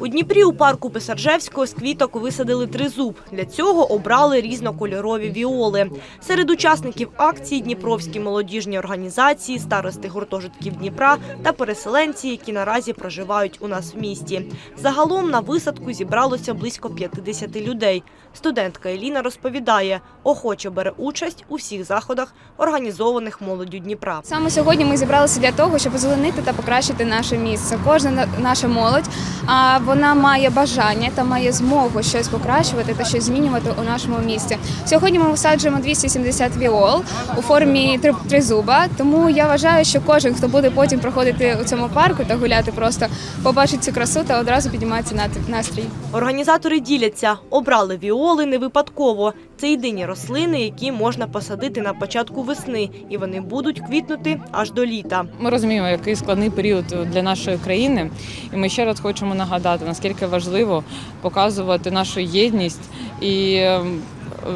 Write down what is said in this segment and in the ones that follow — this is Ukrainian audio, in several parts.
У Дніпрі у парку Писаржевського з квіток висадили тризуб. Для цього обрали різнокольорові віоли. Серед учасників акції Дніпровські молодіжні організації, старости гуртожитків Дніпра та переселенці, які наразі проживають у нас в місті. Загалом на висадку зібралося близько 50 людей. Студентка Еліна розповідає, охоче бере участь у всіх заходах, організованих молоддю Дніпра. Саме сьогодні ми зібралися для того, щоб озеленити та покращити наше місце. Кожна наша молодь вона має бажання та має змогу щось покращувати та щось змінювати у нашому місті. Сьогодні ми висаджуємо 270 віол у формі тризуба. Тому я вважаю, що кожен, хто буде потім проходити у цьому парку та гуляти, просто побачить цю красу та одразу підіймається нат- настрій. Організатори діляться, обрали віоли не випадково. Це єдині рослини, які можна посадити на початку весни, і вони будуть квітнути аж до літа. Ми розуміємо, який складний період для нашої країни, і ми ще раз хочемо нагадати, наскільки важливо показувати нашу єдність і ем, е,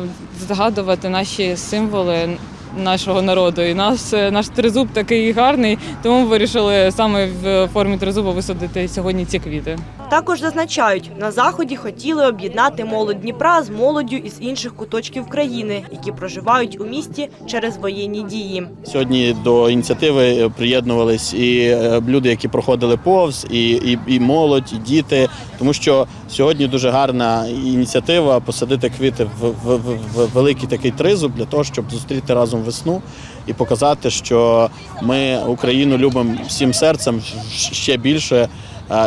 згадувати наші символи нашого народу. І нас е, наш тризуб такий гарний, тому ми вирішили саме в формі тризуба висадити сьогодні ці квіти. Також зазначають, на заході хотіли об'єднати молодь Дніпра з молоддю із інших куточків країни, які проживають у місті через воєнні дії. Сьогодні до ініціативи приєднувались і е, люди, які проходили повз, і, і, і молодь, і діти. Тому що сьогодні дуже гарна ініціатива посадити квіти в, в, в, великий такий тризуб для того, щоб зустріти разом весну і показати, що ми Україну любимо всім серцем ще більше,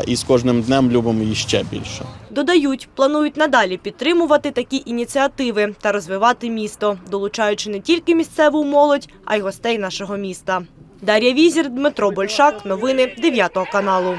і з кожним днем любимо її ще більше. Додають, планують надалі підтримувати такі ініціативи та розвивати місто, долучаючи не тільки місцеву молодь, а й гостей нашого міста. Дар'я Візір, Дмитро Большак. Новини 9 каналу.